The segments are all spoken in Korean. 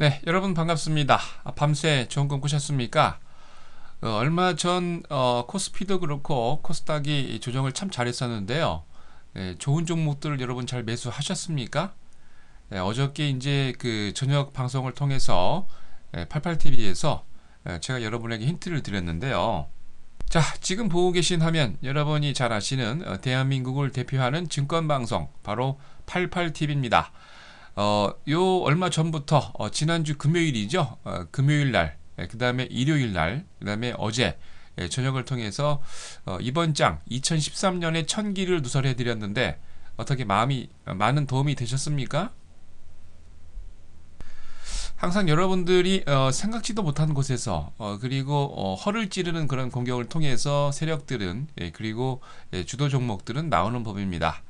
네, 여러분 반갑습니다. 아, 밤새 좋은 꿈 꾸셨습니까? 어, 얼마 전 어, 코스피도 그렇고 코스닥이 조정을 참 잘했었는데요. 네, 좋은 종목들을 여러분 잘 매수하셨습니까? 네, 어저께 이제 그 저녁 방송을 통해서 네, 88TV에서 네, 제가 여러분에게 힌트를 드렸는데요. 자, 지금 보고 계신 화면 여러분이 잘 아시는 어, 대한민국을 대표하는 증권 방송 바로 88TV입니다. 어, 요 얼마 전부터 어, 지난주 금요일이죠. 어, 금요일 날, 예, 그 다음에 일요일 날, 그 다음에 어제 예, 저녁을 통해서 어, 이번 장 2013년의 천기를 누설해 드렸는데 어떻게 마음이 어, 많은 도움이 되셨습니까? 항상 여러분들이 어, 생각지도 못한 곳에서 어, 그리고 어, 허를 찌르는 그런 공격을 통해서 세력들은 예, 그리고 예, 주도 종목들은 나오는 법입니다.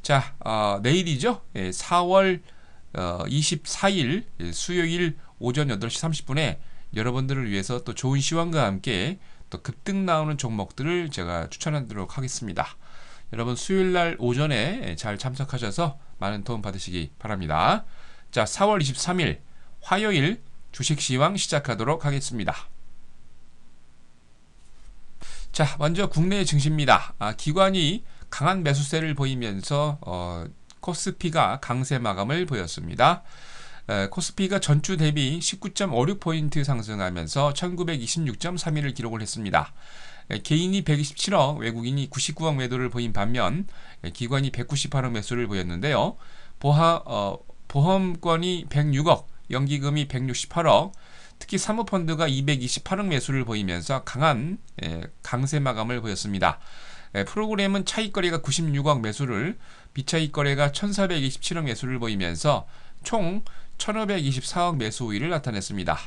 자 어, 내일이죠. 예, 4월 어, 24일 수요일 오전 8시 30분에 여러분들을 위해서 또 좋은 시황과 함께 또 급등 나오는 종목들을 제가 추천하도록 하겠습니다. 여러분 수요일 날 오전에 잘 참석하셔서 많은 도움 받으시기 바랍니다. 자, 4월 23일 화요일 주식 시황 시작하도록 하겠습니다. 자, 먼저 국내 증시입니다. 아, 기관이 강한 매수세를 보이면서 어, 코스피가 강세 마감을 보였습니다. 코스피가 전주 대비 19.56포인트 상승하면서 1926.31을 기록을 했습니다. 개인이 127억, 외국인이 99억 매도를 보인 반면 기관이 198억 매수를 보였는데요. 보하, 어, 보험권이 106억, 연기금이 168억, 특히 사모펀드가 228억 매수를 보이면서 강한 예, 강세 마감을 보였습니다. 예, 프로그램은 차익거래가 96억 매수를 비차익 거래가 1427억 매수를 보이면서 총 1524억 매수 우위를 나타냈습니다.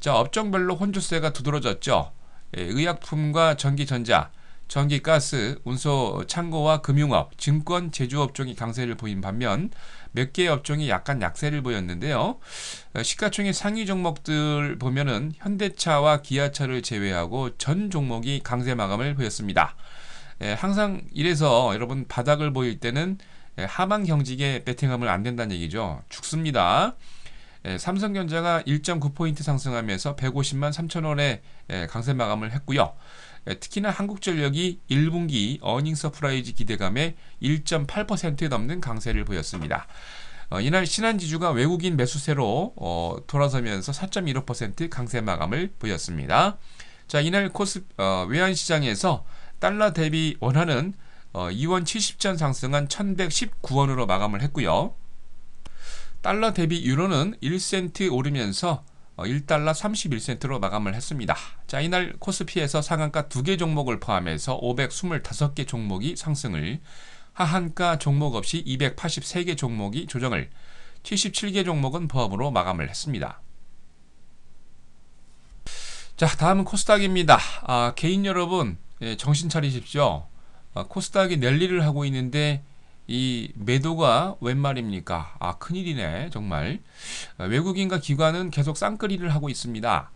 자, 업종별로 혼조세가 두드러졌죠. 예, 의약품과 전기전자, 전기가스, 운소, 창고와 금융업, 증권, 제조업종이 강세를 보인 반면 몇 개의 업종이 약간 약세를 보였는데요. 어, 시가총액 상위 종목들 보면은 현대차와 기아차를 제외하고 전 종목이 강세 마감을 보였습니다. 예, 항상 이래서 여러분 바닥을 보일 때는 예, 하방 경직에 배팅하면 안 된다는 얘기죠. 죽습니다. 예, 삼성전자가 1.9포인트 상승하면서 150만 3천원의 예, 강세 마감을 했고요. 예, 특히나 한국전력이 1분기 어닝 서프라이즈 기대감에 1.8% 넘는 강세를 보였습니다. 어, 이날 신한지주가 외국인 매수세로 어, 돌아서면서 4.15% 강세 마감을 보였습니다. 자, 이날 코스 어, 외환 시장에서 달러 대비 원화는 어, 2원 70전 상승한 1119원으로 마감을 했고요. 달러 대비 유로는 1센트 오르면서 어, 1달러 31센트로 마감을 했습니다. 자, 이날 코스피에서 상한가 2개 종목을 포함해서 525개 종목이 상승을, 하한가 종목 없이 283개 종목이 조정을, 77개 종목은 보합으로 마감을 했습니다. 자, 다음은 코스닥입니다. 아, 개인 여러분, 예, 정신 차리십시오. 아, 코스닥이 랠리를 하고 있는데 이 매도가 웬 말입니까? 아 큰일이네 정말. 아, 외국인과 기관은 계속 쌍끌이를 하고 있습니다.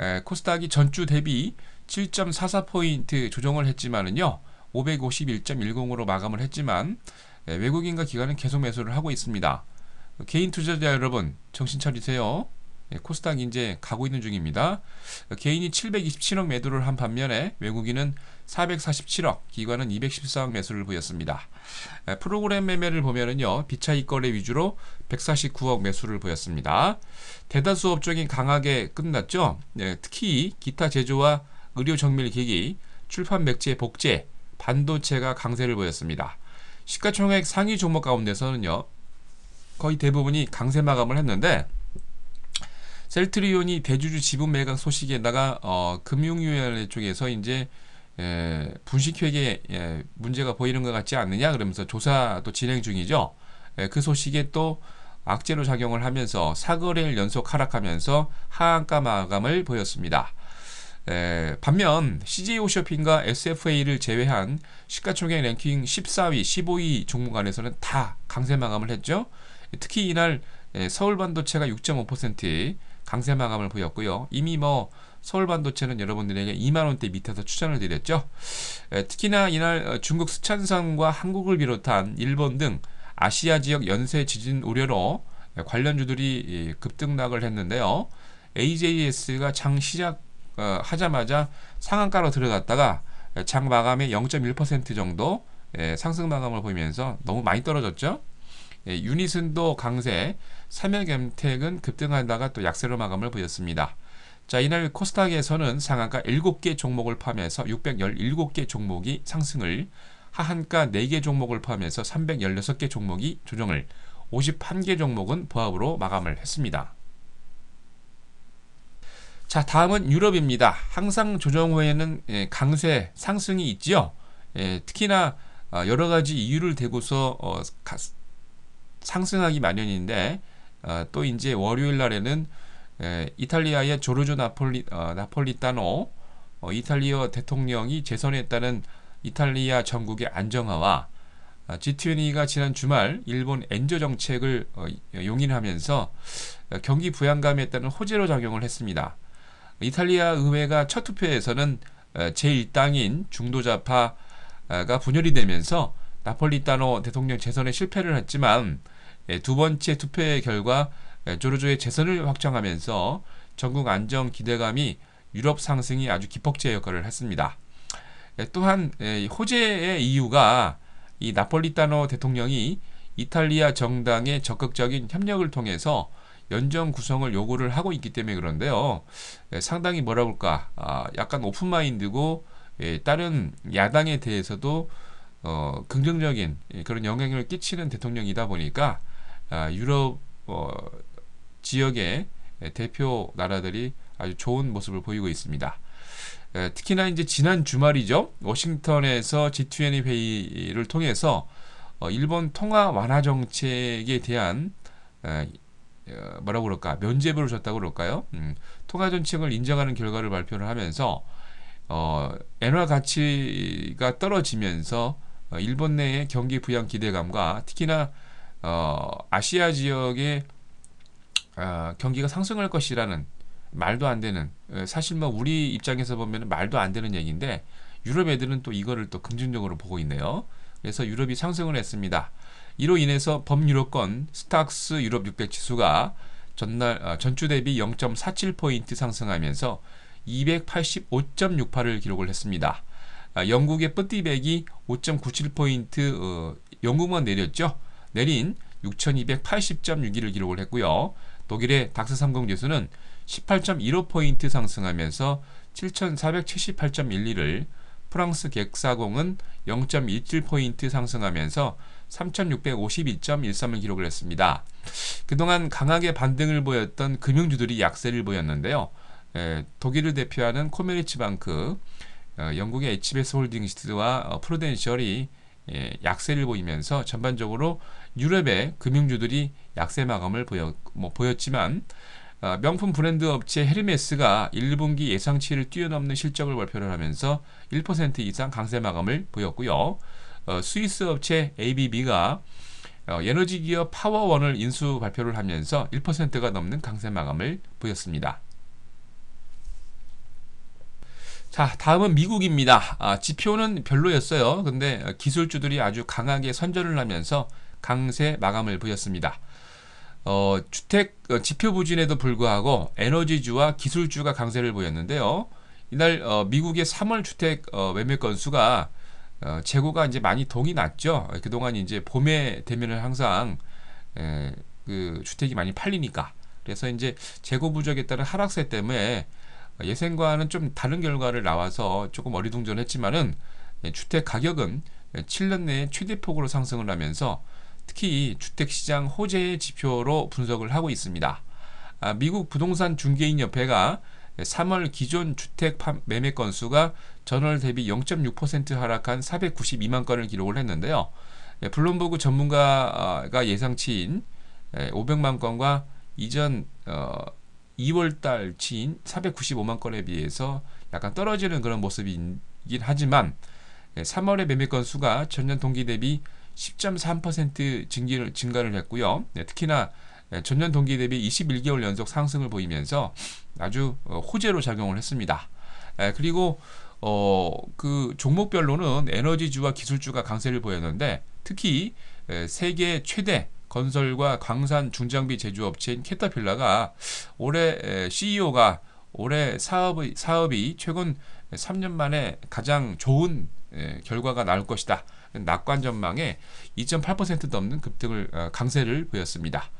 에, 코스닥이 전주 대비 7.44포인트 조정을 했지만은요 551.10으로 마감을 했지만 에, 외국인과 기관은 계속 매수를 하고 있습니다. 개인 투자자 여러분 정신 차리세요. 예, 코스닥 이제 가고 있는 중입니다. 개인이 727억 매도를 한 반면에 외국인은 447억, 기관은 214억 매수를 보였습니다. 예, 프로그램 매매를 보면은요, 비차익 거래 위주로 149억 매수를 보였습니다. 대다수 업종이 강하게 끝났죠. 네, 특히 기타 제조와 의료 정밀 기기, 출판 맥제 복제, 반도체가 강세를 보였습니다. 시가총액 상위 종목 가운데서는요, 거의 대부분이 강세 마감을 했는데 셀트리온이 대주주 지분 매각 소식에다가 어, 금융위원회 쪽에서 이제 에, 분식회계 에, 문제가 보이는 것 같지 않느냐 그러면서 조사도 진행 중이죠. 에, 그 소식에 또 악재로 작용을 하면서 사거래일 연속 하락하면서 하한가 마감을 보였습니다. 에, 반면 CJ 오쇼핑과 SFA를 제외한 시가총액 랭킹 14위, 15위 종목 안에서는 다 강세 마감을 했죠. 특히 이날 서울 반도체가 6.5%, 강세 마감을 보였고요. 이미 뭐 서울 반도체는 여러분들에게 2만 원대 밑에서 추천을 드렸죠. 에, 특히나 이날 어, 중국 스촨성과 한국을 비롯한 일본 등 아시아 지역 연쇄 지진 우려로 관련주들이 급등락을 했는데요. AJS가 장 시작 어, 하자마자 상한가로 들어갔다가 장 마감에 0.1% 정도 예, 상승 마감을 보이면서 너무 많이 떨어졌죠. 예, 유니슨도 강세, 삼양엠텍은 급등하다가 또 약세로 마감을 보였습니다. 자, 이날 코스닥에서는 상한가 7개 종목을 포함해서 617개 종목이 상승을, 하한가 4개 종목을 포함해서 316개 종목이 조정을, 51개 종목은 보합으로 마감을 했습니다. 자, 다음은 유럽입니다. 항상 조정 후에는 예, 강세 상승이 있지요. 예, 특히나 어, 여러 가지 이유를 대고서 어, 상승하기 마련인데 어, 또 이제 월요일 날에는 이탈리아의 조르조 나폴리 나폴리타노 이탈리아 대통령이 재선했다는 이탈리아 전국의 안정화와 G20가 지난 주말 일본 엔저 정책을 용인하면서 경기 부양감에 따른 호재로 작용을 했습니다. 이탈리아 의회가 첫 투표에서는 제1당인 중도좌파 가 분열이 되면서 나폴리타노 대통령 재선에 실패를 했지만 예, 두 번째 투표의 결과 예, 조르조의 재선을 확정하면서 전국 안정 기대감이 유럽 상승이 아주 기폭제 역할을 했습니다. 예, 또한 호재의 이유가 이 나폴리타노 대통령이 이탈리아 정당의 적극적인 협력을 통해서 연정 구성을 요구를 하고 있기 때문에 그런데요. 상당히 뭐라 볼까, 아, 약간 오픈마인드고 예, 다른 야당에 대해서도 어, 긍정적인 예, 그런 영향을 끼치는 대통령이다 보니까 아, 유럽 어, 지역의 대표 나라들이 아주 좋은 모습을 보이고 있습니다. 에, 특히나 이제 지난 주말이죠. 워싱턴에서 G20 회의를 통해서 어, 일본 통화 완화 정책에 대한 에, 어, 뭐라고 그럴까 면제부를 줬다고 그럴까요? 음, 통화 정책을 인정하는 결과를 발표를 하면서 어, 엔화 가치가 떨어지면서 어, 일본 내의 경기 부양 기대감과 특히나 어, 아시아 지역의 어, 경기가 상승할 것이라는 말도 안 되는 어, 사실 뭐 우리 입장에서 보면 말도 안 되는 얘기인데 유럽 애들은 또 이거를 또 긍정적으로 보고 있네요. 그래서 유럽이 상승을 했습니다. 이로 인해서 범유럽권 스탁스 유럽 600 지수가 전날 어, 전주 대비 0.47포인트 상승하면서 285.68을 기록을 했습니다. 아, 영국의 뿌띠백이 5.97포인트 어, 영국만 내렸죠. 내린 6280.61을 기록을 했고요. 독일의 닥스 30 지수는 18.15포인트 상승하면서 7478.12를 프랑스 객사공은 0.17포인트 상승하면서 3652.13을 기록을 했습니다. 그동안 강하게 반등을 보였던 금융주들이 약세를 보였는데요. 에, 독일을 대표하는 코메리츠 방크, 어, 영국의 HBS 홀딩스와 어, 프로덴셜이 예, 약세를 보이면서 전반적으로 유럽의 금융주들이 약세 마감을 보여, 뭐, 보였지만 어, 명품 브랜드 업체 헤르메스가 1분기 예상치를 뛰어넘는 실적을 발표를 하면서 1% 이상 강세 마감을 보였고요. 어, 스위스 업체 ABB가 어, 에너지 기업 파워원을 인수 발표를 하면서 1%가 넘는 강세 마감을 보였습니다. 자, 다음은 미국입니다. 아, 지표는 별로였어요. 근데 기술주들이 아주 강하게 선전을 하면서 강세 마감을 보였습니다. 어, 주택 어, 지표 부진에도 불구하고 에너지주와 기술주가 강세를 보였는데요. 이날 어, 미국의 3월 주택 어, 매매 건수가 어, 재고가 이제 많이 동이 났죠. 그동안 이제 봄에 되면은 항상 에, 그 주택이 많이 팔리니까. 그래서 이제 재고 부족에 따른 하락세 때문에 예상과는 좀 다른 결과를 나와서 조금 어리둥절했지만은 예, 주택 가격은 7년 내에 최대폭으로 상승을 하면서 특히 주택시장 호재의 지표로 분석을 하고 있습니다. 아, 미국 부동산 중개인 협회가 3월 기존 주택 매매 건수가 전월 대비 0.6% 하락한 492만 건을 기록을 했는데요. 예, 블룸버그 전문가가 예상치인 500만 예, 건과 이전 어, 2월 달치인 495만 건에 비해서 약간 떨어지는 그런 모습이긴 하지만 3월의 예, 매매 건수가 전년 동기 대비 10.3% 증기를, 증가를 했고요. 네, 특히나 예, 전년 동기 대비 21개월 연속 상승을 보이면서 아주 어, 호재로 작용을 했습니다. 예, 그리고 어, 그 종목별로는 에너지주와 기술주가 강세를 보였는데 특히 세계 최대 건설과 광산 중장비 제조업체인 캐터필러가 올해 CEO가 올해 사업의, 사업이 최근 3년 만에 가장 좋은 결과가 나올 것이다. 낙관 전망에 2.8% 넘는 급등을 어, 강세를 보였습니다.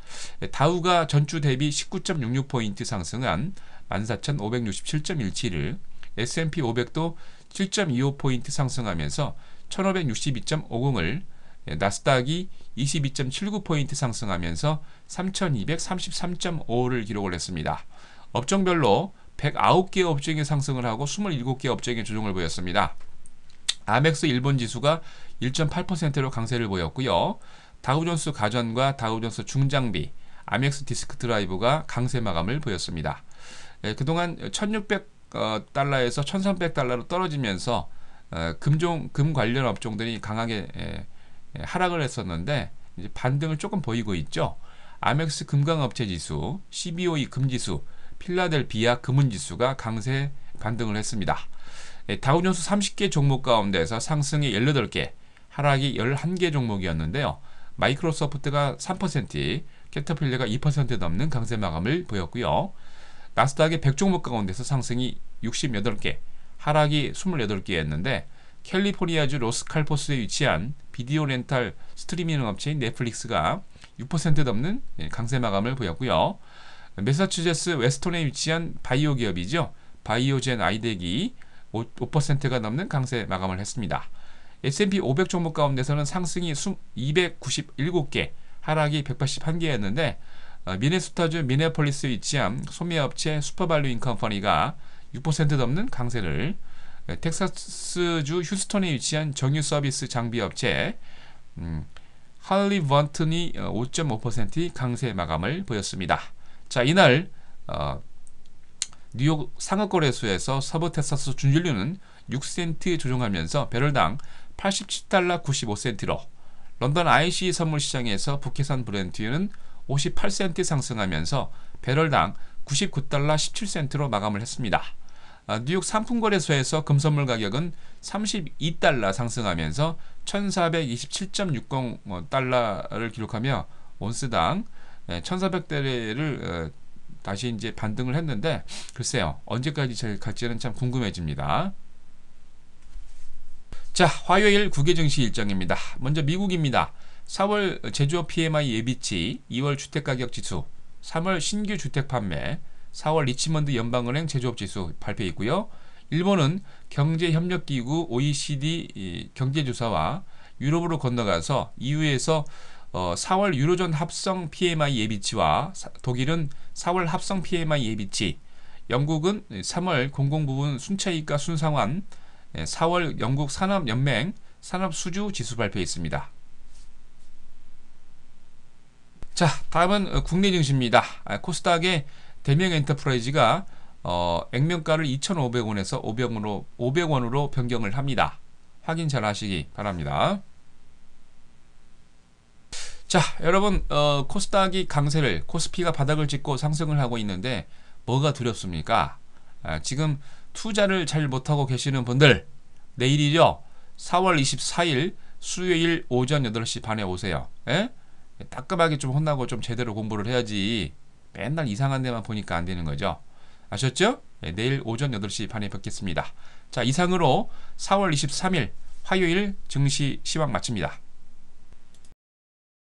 다우가 전주 대비 19.66포인트 상승한 14,567.17을 S&P 500도 7.25포인트 상승하면서 1562.50을 나스닥이 22.79포인트 상승하면서 3233.5를 기록을 했습니다. 업종별로 109개 업종이 상승을 하고 27개 업종이 조정을 보였습니다. 아멕스 일본 지수가 1.8%로 강세를 보였고요. 다우존스 가전과 다우존스 중장비, 아멕스 디스크 드라이브가 강세 마감을 보였습니다. 예, 그동안 1600달러에서 1300달러로 떨어지면서 어, 금종 금 관련 업종들이 강하게 예, 예, 하락을 했었는데 이제 반등을 조금 보이고 있죠. 아멕스 금강업체 지수, CBOE 금지수, 필라델피아 금은지수가 강세 반등을 했습니다. 예, 다우존스 30개 종목 가운데서 상승이 18개, 하락이 11개 종목이었는데요. 마이크로소프트가 3%, 캐터필러가 2% 넘는 강세 마감을 보였고요. 나스닥의 100종목 가운데서 상승이 68개, 하락이 28개였는데 캘리포니아주 로스칼포스에 위치한 비디오 렌탈 스트리밍 업체인 넷플릭스가 6% 넘는 예, 강세 마감을 보였고요. 매사추세츠 웨스턴에 위치한 바이오 기업이죠. 바이오젠 아이덱이 5%가 넘는 강세 마감을 했습니다. S&P 500 종목 가운데서는 상승이 297개, 하락이 181개였는데 어, 미네소타주 미네폴리스에 위치한 소매업체 슈퍼발류 인컴퍼니가 6% 넘는 강세를 네, 텍사스주 휴스턴에 위치한 정유 서비스 장비 업체 음, 할리 번튼이 5.5% 강세 마감을 보였습니다. 자 이날 어, 뉴욕 상업거래소에서 서부 텍사스 준율류는 6센트 조정하면서 배럴당 87달러 95센트로 런던 IC 선물 시장에서 북해산 브렌트유는 58센트 상승하면서 배럴당 99달러 17센트로 마감을 했습니다. 아, 뉴욕 상품거래소에서 금선물 가격은 32달러 상승하면서 1427.60 달러를 기록하며 온스당 1400대를 어, 다시 이제 반등을 했는데 글쎄요 언제까지 갈지는 참 궁금해집니다. 자 화요일 국외 증시 일정입니다. 먼저 미국입니다. 4월 제조업 PMI 예비치, 2월 주택가격 지수, 3월 신규 주택 판매, 4월 리치먼드 연방은행 제조업 지수 발표 있고요. 일본은 경제협력기구 OECD 경제조사와 유럽으로 건너가서 EU에서 어, 4월 유로존 합성 PMI 예비치와 사, 독일은 4월 합성 PMI 예비치, 영국은 3월 공공부문 순차익과 순상환, 4월 영국 산업연맹 산업수주 지수 발표했습니다. 자, 다음은 국내 증시입니다. 아, 코스닥의 대명 엔터프라이즈가 어, 액면가를 2,500원에서 500원으로 500원으로 변경을 합니다. 확인 잘 하시기 바랍니다. 자, 여러분 어, 코스닥이 강세를 코스피가 바닥을 찍고 상승을 하고 있는데 뭐가 두렵습니까? 아, 지금 투자를 잘 못하고 계시는 분들 내일이죠. 4월 24일 수요일 오전 8시 반에 오세요. 에? 따끔하게 좀 혼나고 좀 제대로 공부를 해야지 맨날 이상한 데만 보니까 안 되는 거죠. 아셨죠? 네, 내일 오전 8시 반에 뵙겠습니다. 자, 이상으로 4월 23일 화요일 증시 시황 마칩니다.